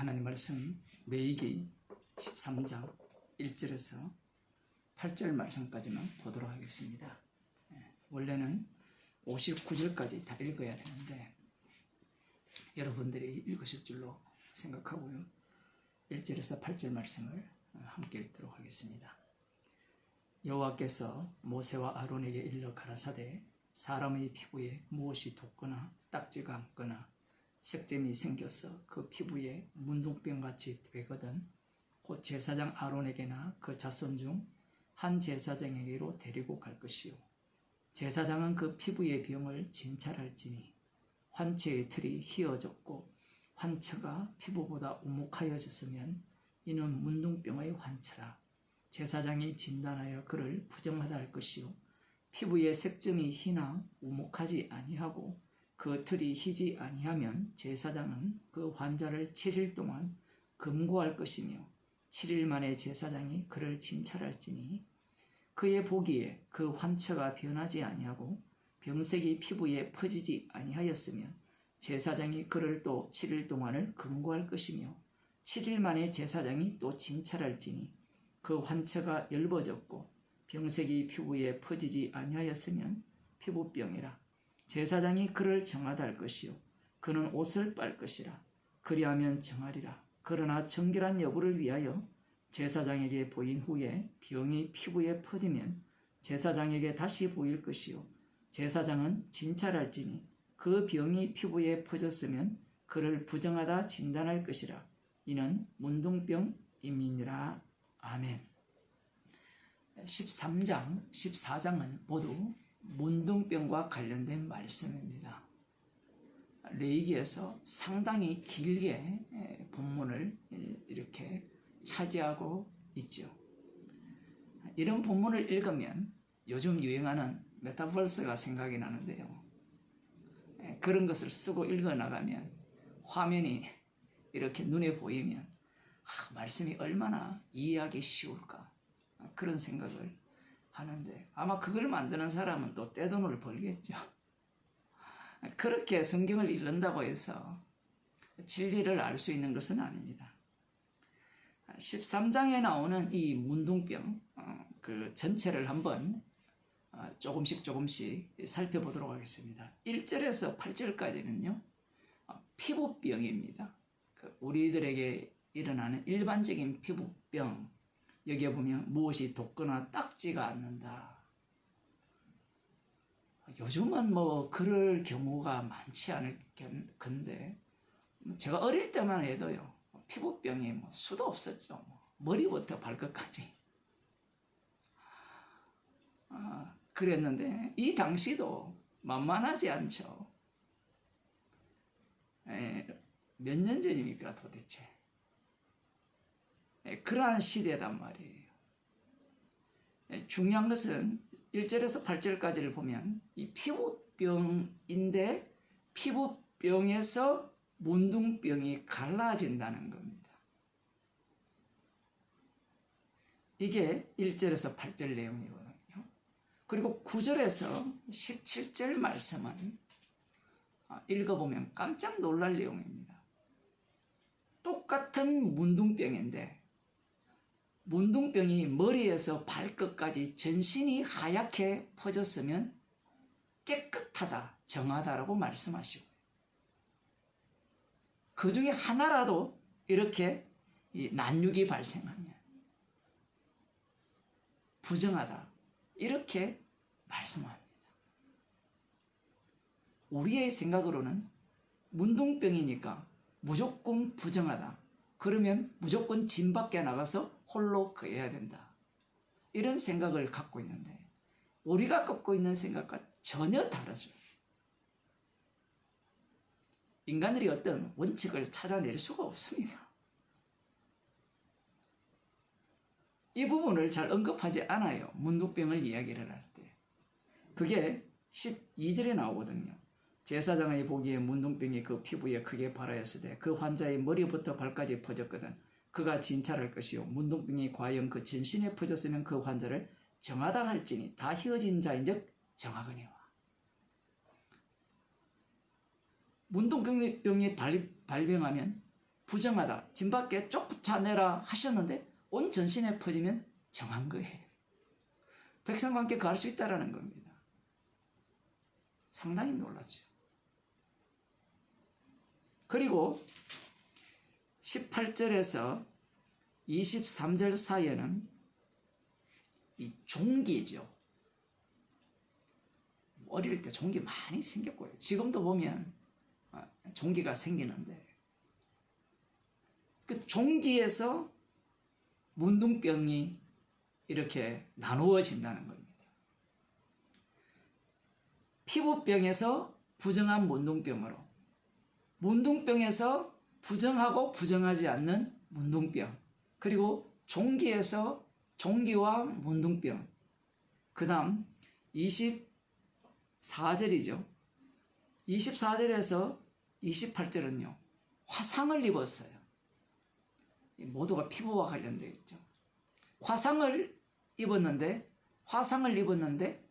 하나님 말씀 레이기 13장 1절에서 8절 말씀까지만 보도록 하겠습니다. 예, 원래는 59절까지 다 읽어야 되는데 여러분들이 읽으실 줄로 생각하고요. 1절에서 8절 말씀을 함께 읽도록 하겠습니다. 여호와께서 모세와 아론에게 일러 가라사대 사람의 피부에 무엇이 돋거나 딱지가 앉거나 색점이 생겨서 그 피부에 문둥병같이 되거든. 곧 제사장 아론에게나 그 자손 중 한 제사장에게로 데리고 갈 것이요. 제사장은 그 피부의 병을 진찰할지니 환처의 틀이 휘어졌고 환처가 피부보다 우묵하여졌으면 이는 문둥병의 환처라. 제사장이 진단하여 그를 부정하다 할 것이요. 피부의 색점이 희나 우묵하지 아니하고 그 틀이 희지 아니하면 제사장은 그 환자를 7일 동안 금고할 것이며 7일 만에 제사장이 그를 진찰할지니 그의 보기에 그 환처가 변하지 아니하고 병색이 피부에 퍼지지 아니하였으면 제사장이 그를 또 7일 동안을 금고할 것이며 7일 만에 제사장이 또 진찰할지니 그 환처가 엷어졌고 병색이 피부에 퍼지지 아니하였으면 피부병이라 제사장이 그를 정하다 할 것이요. 그는 옷을 빨 것이라. 그리하면 정하리라. 그러나 정결한 여부를 위하여 제사장에게 보인 후에 병이 피부에 퍼지면 제사장에게 다시 보일 것이요. 제사장은 진찰할지니 그 병이 피부에 퍼졌으면 그를 부정하다 진단할 것이라. 이는 문둥병임이니라. 아멘. 13장 14장은 모두 문둥병과 관련된 말씀입니다 레이기에서 상당히 길게 본문을 이렇게 차지하고 있죠. 이런 본문을 읽으면 요즘 유행하는 메타버스가 생각이 나는데요. 예, 그런 것을 쓰고 읽어 나가면 화면이 이렇게 눈에 보이면 아, 말씀이 얼마나 이해하기 쉬울까 그런 생각을 하는데 아마 그걸 만드는 사람은 또 떼돈을 벌겠죠. 그렇게 성경을 읽는다고 해서 진리를 알 수 있는 것은 아닙니다. 13장에 나오는 이 문둥병 어, 그 전체를 한번 어, 조금씩 조금씩 살펴보도록 하겠습니다. 1절에서 8절까지는요. 어, 피부병입니다. 그 우리들에게 일어나는 일반적인 피부병 여기에 보면 무엇이 돋거나 딱지가 않는다. 요즘은 뭐 그럴 경우가 많지 않을 건데 제가 어릴 때만 해도요. 피부병이 뭐 수도 없었죠. 뭐 머리부터 발끝까지. 아, 그랬는데 이 당시도 만만하지 않죠. 몇 년 전입니까 도대체? 에, 그러한 시대단 말이에요. 에, 중요한 것은 1절에서 8절까지를 보면 이 피부병인데 피부병에서 문둥병이 갈라진다는 겁니다. 이게 1절에서 8절 내용이거든요. 그리고 9절에서 17절 말씀은 아, 읽어보면 깜짝 놀랄 내용입니다. 똑같은 문둥병인데 문둥병이 머리에서 발끝까지 전신이 하얗게 퍼졌으면 깨끗하다, 정하다라고 말씀하시고 그 중에 하나라도 이렇게 난육이 발생하면 부정하다. 이렇게 말씀합니다. 우리의 생각으로는 문둥병이니까 무조건 부정하다. 그러면 무조건 진 밖에 나가서 홀로 거해야 된다. 이런 생각을 갖고 있는데 우리가 갖고 있는 생각과 전혀 다르죠. 인간들이 어떤 원칙을 찾아낼 수가 없습니다. 이 부분을 잘 언급하지 않아요. 문둥병을 이야기를 할 때. 그게 12절에 나오거든요. 제사장의 보기에 문둥병이 그 피부에 크게 발하였을 때 그 환자의 머리부터 발까지 퍼졌거든. 그가 진찰할 것이요. 문둥병이 과연 그 전신에 퍼졌으면 그 환자를 정하다 할지니 다 휘어진 자인즉 정하거니와. 문둥병이 발병하면 부정하다. 진 밖에 쫓아내라 하셨는데 온 전신에 퍼지면 정한 거예요. 백성과 함께 거할 수 있다라는 겁니다. 상당히 놀랍죠. 그리고 18절에서 23절 사이에는 이 종기죠. 어릴 때 종기 많이 생겼고요. 지금도 보면 아, 종기가 생기는데 그 종기에서 문둥병이 이렇게 나누어진다는 겁니다. 피부병에서 부정한 문둥병으로 문둥병에서 부정하고 부정하지 않는 문둥병. 그리고 종기에서 종기와 문둥병. 그 다음 24절이죠. 24절에서 28절은요 화상을 입었어요. 이 모두가 피부와 관련되어 있죠. 화상을 입었는데 화상을 입었는데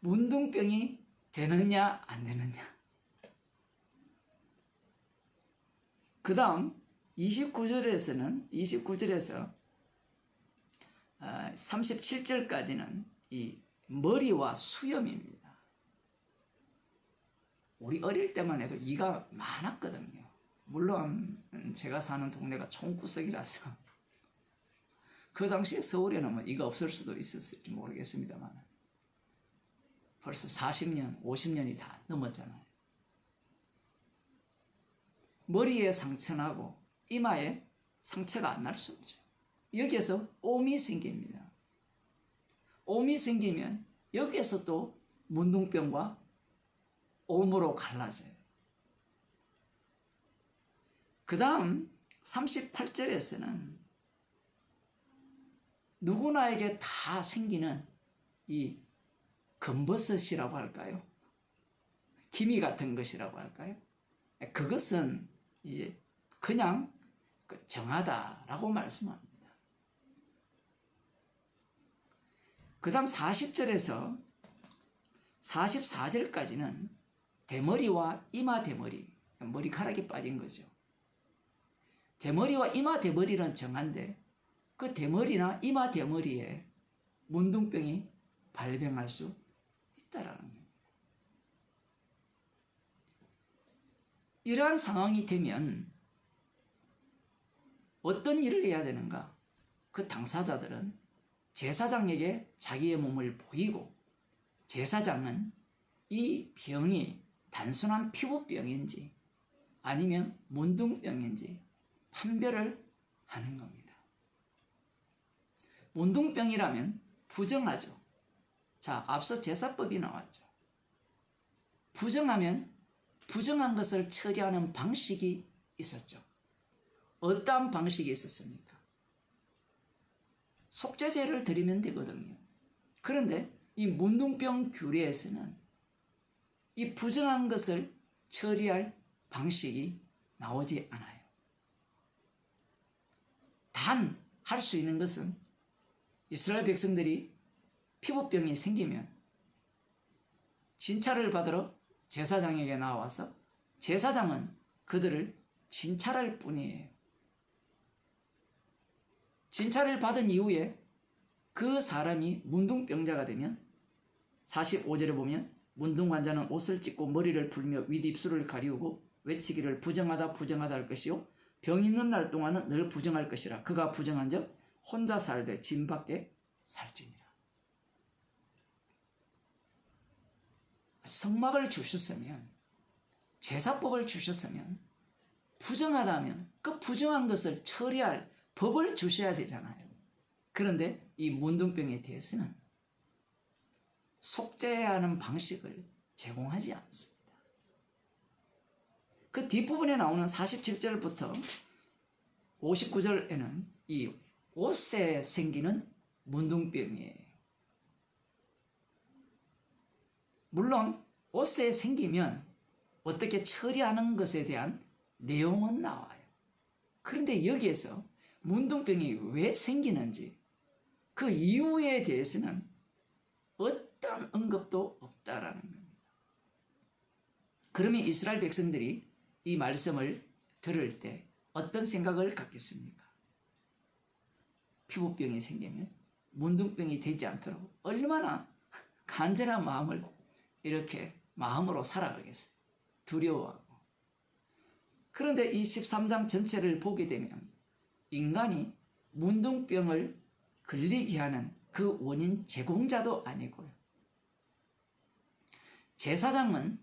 문둥병이 되느냐 안 되느냐 그 다음 29절에서는 29절에서 37절까지는 이 머리와 수염입니다. 우리 어릴 때만 해도 이가 많았거든요. 물론 제가 사는 동네가 총구석이라서 그 당시에 서울에는 뭐 이가 없을 수도 있었을지 모르겠습니다만 벌써 40년, 50년이 다 넘었잖아요. 머리에 상처나고 이마에 상처가 안 날 수 없죠. 여기에서 옴이 생깁니다. 옴이 생기면 여기에서 또 문둥병과 옴으로 갈라져요. 그 다음 38절에서는 누구나에게 다 생기는 이 검버섯이라고 할까요? 기미 같은 것이라고 할까요? 그것은 예, 그냥 그 정하다라고 말씀합니다. 그 다음 40절에서 44절까지는 대머리와 이마 대머리, 머리카락이 빠진 거죠. 대머리와 이마 대머리는 정한데 그 대머리나 이마 대머리에 문둥병이 발병할 수 있다라는 겁니다. 이러한 상황이 되면 어떤 일을 해야 되는가? 그 당사자들은 제사장에게 자기의 몸을 보이고 제사장은 이 병이 단순한 피부병인지 아니면 문둥병인지 판별을 하는 겁니다. 문둥병이라면 부정하죠. 자, 앞서 제사법이 나왔죠. 부정하면 부정한 것을 처리하는 방식이 있었죠. 어떠한 방식이 있었습니까? 속죄제를 드리면 되거든요. 그런데 이 문둥병 규례에서는 이 부정한 것을 처리할 방식이 나오지 않아요. 단 할 수 있는 것은 이스라엘 백성들이 피부병이 생기면 진찰을 받으러 제사장에게 나와서 제사장은 그들을 진찰할 뿐이에요. 진찰을 받은 이후에 그 사람이 문둥병자가 되면 45절에 보면 문둥 환자는 옷을 찢고 머리를 풀며 윗입술을 가리우고 외치기를 부정하다 부정하다 할 것이요. 병 있는 날 동안은 늘 부정할 것이라. 그가 부정한 적 혼자 살되 진 밖에 살지니라 성막을 주셨으면 제사법을 주셨으면 부정하다면 그 부정한 것을 처리할 법을 주셔야 되잖아요. 그런데 이 문둥병에 대해서는 속죄하는 방식을 제공하지 않습니다. 그 뒷부분에 나오는 47절부터 59절에는 이 옷에 생기는 문둥병이에요. 물론 옷에 생기면 어떻게 처리하는 것에 대한 내용은 나와요. 그런데 여기에서 문둥병이 왜 생기는지 그 이유에 대해서는 어떤 언급도 없다라는 겁니다. 그러면 이스라엘 백성들이 이 말씀을 들을 때 어떤 생각을 갖겠습니까? 피부병이 생기면 문둥병이 되지 않도록 얼마나 간절한 마음을 이렇게 마음으로 살아가겠어요. 두려워하고. 그런데 이 13장 전체를 보게 되면 인간이 문둥병을 걸리게 하는 그 원인 제공자도 아니고요. 제사장은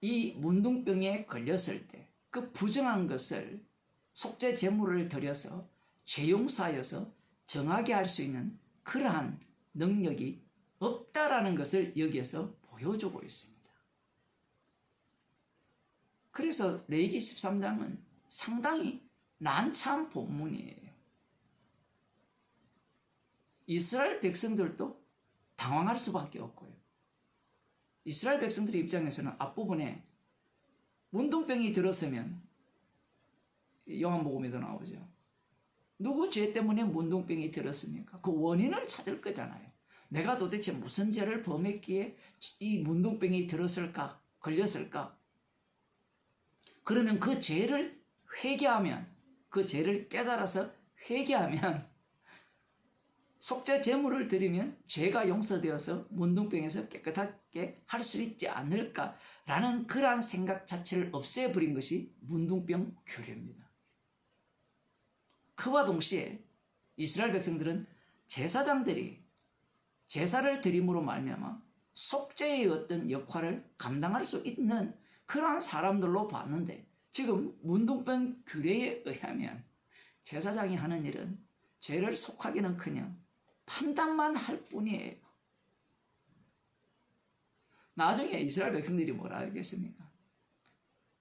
이 문둥병에 걸렸을 때 그 부정한 것을 속죄 제물을 드려서 죄 용서하여서 정하게 할 수 있는 그러한 능력이 없다라는 것을 여기에서 보여주고 있습니다. 그래서 레이기 13장은 상당히 난처한 본문이에요. 이스라엘 백성들도 당황할 수밖에 없고요. 이스라엘 백성들의 입장에서는 앞부분에 문둥병이 들었으면 요한복음에도 나오죠. 누구 죄 때문에 문둥병이 들었습니까? 그 원인을 찾을 거잖아요. 내가 도대체 무슨 죄를 범했기에 이 문둥병이 들었을까? 걸렸을까? 그러면 그 죄를 회개하면 그 죄를 깨달아서 회개하면 속죄 제물을 드리면 죄가 용서되어서 문둥병에서 깨끗하게 할 수 있지 않을까라는 그러한 생각 자체를 없애버린 것이 문둥병 규례입니다. 그와 동시에 이스라엘 백성들은 제사장들이 제사를 드림으로 말미암아 속죄의 어떤 역할을 감당할 수 있는 그러한 사람들로 봤는데 지금 문둥병 규례에 의하면 제사장이 하는 일은 죄를 속하기는커녕 판단만 할 뿐이에요. 나중에 이스라엘 백성들이 뭐라 하겠습니까?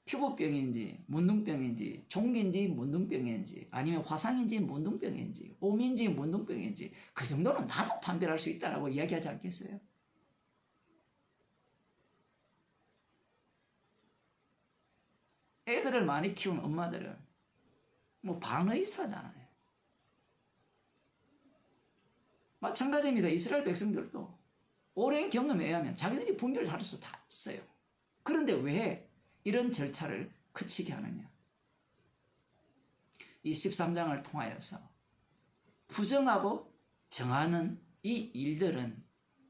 피부병인지 문둥병인지 종기인지 문둥병인지 아니면 화상인지 문둥병인지 오미인지 문둥병인지 그 정도는 나도 판별할 수 있다라고 이야기하지 않겠어요? 애들을 많이 키운 엄마들은 뭐 반의사잖아요. 마찬가지입니다. 이스라엘 백성들도 오랜 경험에 의하면 자기들이 분별할 수 다 있어요. 그런데 왜 이런 절차를 거치게 하느냐? 이 13장을 통하여서 부정하고 정하는 이 일들은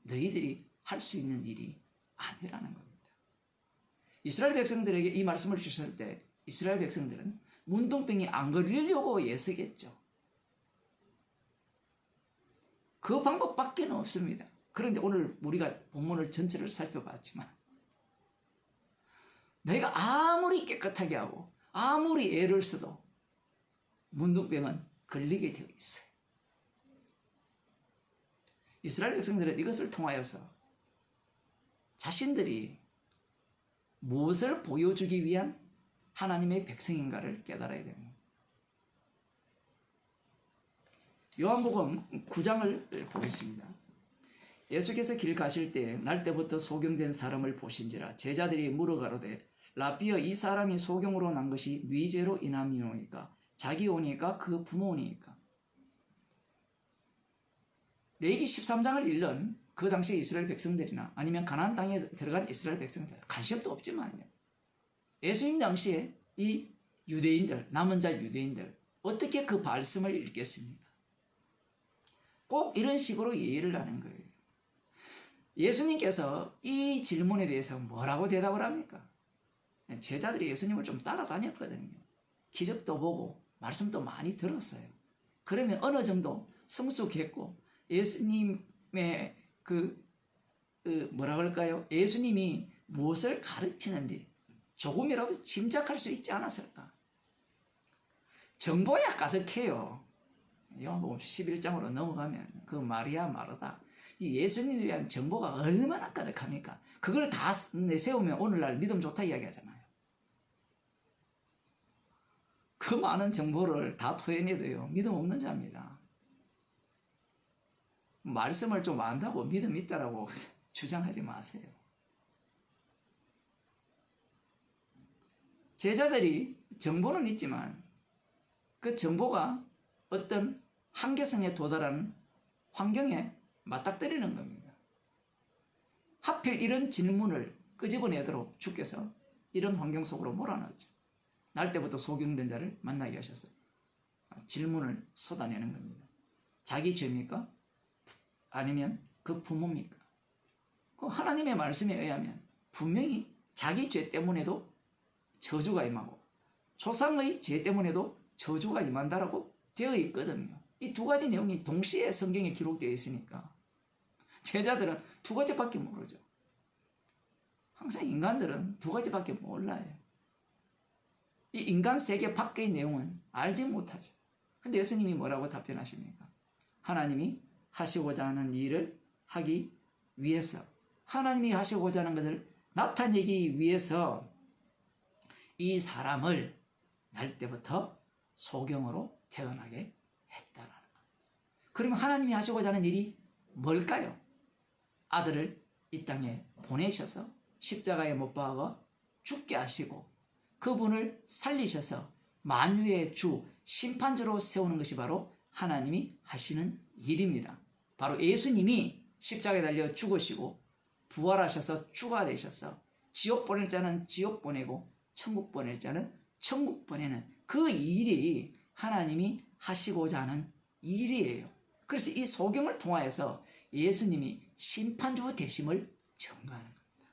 너희들이 할 수 있는 일이 아니라는 겁니다. 이스라엘 백성들에게 이 말씀을 주실 때 이스라엘 백성들은 문둥병이 안 걸리려고 애쓰겠죠. 그 방법밖에 없습니다. 그런데 오늘 우리가 본문을 전체를 살펴봤지만 내가 아무리 깨끗하게 하고 아무리 애를 써도 문둥병은 걸리게 되어 있어요. 이스라엘 백성들은 이것을 통하여서 자신들이 무엇을 보여주기 위한 하나님의 백성인가를 깨달아야 됩니다. 요한복음 9장을 보겠습니다. 예수께서 길 가실 때 날 때부터 소경된 사람을 보신지라 제자들이 물어가로되 라비어 이 사람이 소경으로 난 것이 위죄로 인함이오니까 자기 오니까 그 부모니까 레기 13장을 읽는 그 당시 이스라엘 백성들이나 아니면 가나안 땅에 들어간 이스라엘 백성들 관심도 없지만요. 예수님 당시에 이 유대인들 남은 자 유대인들 어떻게 그 말씀을 읽겠습니까? 꼭 이런 식으로 이해를 하는 거예요. 예수님께서 이 질문에 대해서 뭐라고 대답을 합니까? 제자들이 예수님을 좀 따라다녔거든요. 기적도 보고 말씀도 많이 들었어요. 그러면 어느 정도 성숙했고 예수님의 그, 그 뭐라 그럴까요? 예수님이 무엇을 가르치는지 조금이라도 짐작할 수 있지 않았을까? 정보야 가득해요. 요한복음 11장으로 넘어가면 그 마리아 마르다 이 예수님에 대한 정보가 얼마나 가득합니까? 그걸 다 내세우면 오늘날 믿음 좋다 이야기하잖아요. 그 많은 정보를 다 토해내도요, 믿음 없는 자입니다. 말씀을 좀 안다고 믿음 있다라고 주장하지 마세요. 제자들이 정보는 있지만 그 정보가 어떤 한계성에 도달하는 환경에 맞닥뜨리는 겁니다. 하필 이런 질문을 끄집어내도록 주께서 이런 환경 속으로 몰아넣었죠. 날 때부터 소경된 자를 만나게 하셔서 질문을 쏟아내는 겁니다. 자기 죄입니까? 아니면 그 부모입니까? 그 하나님의 말씀에 의하면 분명히 자기 죄 때문에도 저주가 임하고 조상의 죄 때문에도 저주가 임한다라고 되어 있거든요. 이 두 가지 내용이 동시에 성경에 기록되어 있으니까 제자들은 두 가지밖에 모르죠. 항상 인간들은 두 가지밖에 몰라요. 이 인간 세계 밖의 내용은 알지 못하죠. 근데 예수님이 뭐라고 답변하십니까? 하나님이 하시고자 하는 일을 하기 위해서 하나님이 하시고자 하는 것을 나타내기 위해서 이 사람을 날 때부터 소경으로 태어나게 했다라는 것. 그러면 하나님이 하시고자 하는 일이 뭘까요? 아들을 이 땅에 보내셔서 십자가에 못 박아 죽게 하시고 그분을 살리셔서 만유의 주 심판주로 세우는 것이 바로 하나님이 하시는 일입니다. 바로 예수님이 십자가에 달려 죽으시고 부활하셔서 주가 되셔서 지옥 보낼 자는 지옥 보내고 천국 보낼 자는 천국 보내는 그 일이 하나님이 하시고자 하는 일이에요. 그래서 이 소경을 통하여서 예수님이 심판주 되심을 증거하는 겁니다.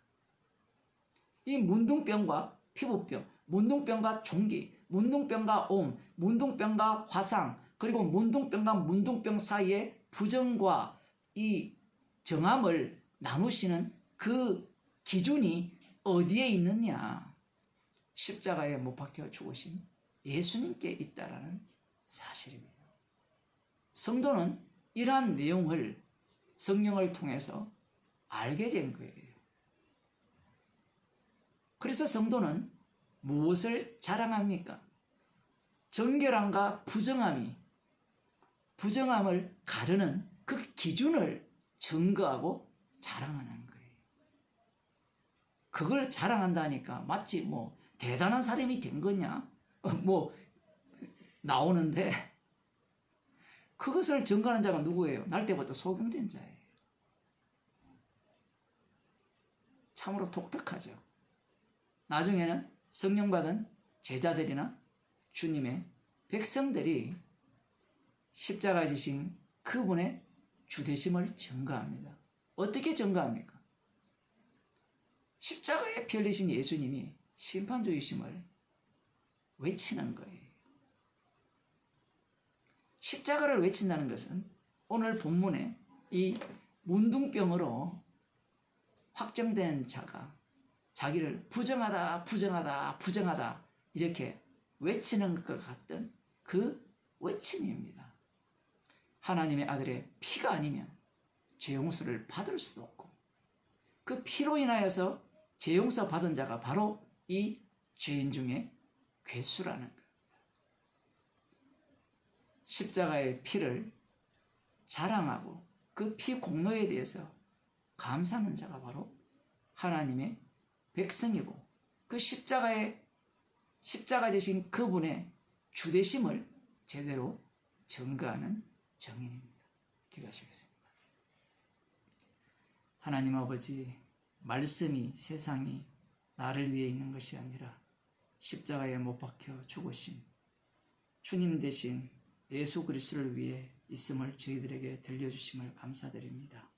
이 문둥병과 피부병, 문둥병과 종기, 문둥병과 옴, 문둥병과 화상, 그리고 문둥병과 문둥병 사이의 부정과 이 정함을 나누시는 그 기준이 어디에 있느냐? 십자가에 못 박혀 죽으신 예수님께 있다라는 사실입니다. 성도는 이러한 내용을 성령을 통해서 알게 된 거예요. 그래서 성도는 무엇을 자랑합니까? 정결함과 부정함이 부정함을 가르는 그 기준을 증거하고 자랑하는 거예요. 그걸 자랑한다니까 마치 뭐 대단한 사람이 된 거냐? 어, 뭐 나오는데 그것을 증거하는 자가 누구예요? 날 때부터 소경된 자예요. 참으로 독특하죠. 나중에는 성령 받은 제자들이나 주님의 백성들이 십자가 지신 그분의 주대심을 증거합니다. 어떻게 증거합니까? 십자가에 피 흘리신 예수님이 심판주이심을 외치는 거예요. 십자가를 외친다는 것은 오늘 본문에 이 문둥병으로 확정된 자가 자기를 부정하다, 부정하다, 부정하다 이렇게 외치는 것 같던 그 외침입니다. 하나님의 아들의 피가 아니면 죄 용서를 받을 수도 없고 그 피로 인하여서 죄 용서 받은 자가 바로 이 죄인 중에 괴수라는 겁니다. 십자가의 피를 자랑하고 그 피 공로에 대해서 감사하는 자가 바로 하나님의 백성이고 그 십자가의 십자가 되신 그분의 주대심을 제대로 증거하는 정인입니다. 기도하시겠습니다. 하나님 아버지, 말씀이 세상이 나를 위해 있는 것이 아니라 십자가에 못 박혀 죽으신 주님 대신 예수 그리스도를 위해 있음을 저희들에게 들려주심을 감사드립니다.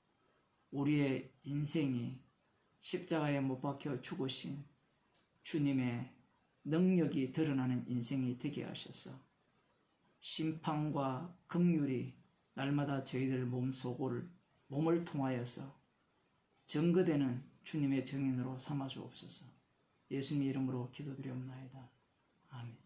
우리의 인생이 십자가에 못 박혀 죽으신 주님의 능력이 드러나는 인생이 되게 하셔서 심판과 극률이 날마다 저희들 몸속을 몸을 통하여서 증거되는 주님의 정인으로 삼아 주옵소서. 예수님 이름으로 기도드리옵나이다. 아멘.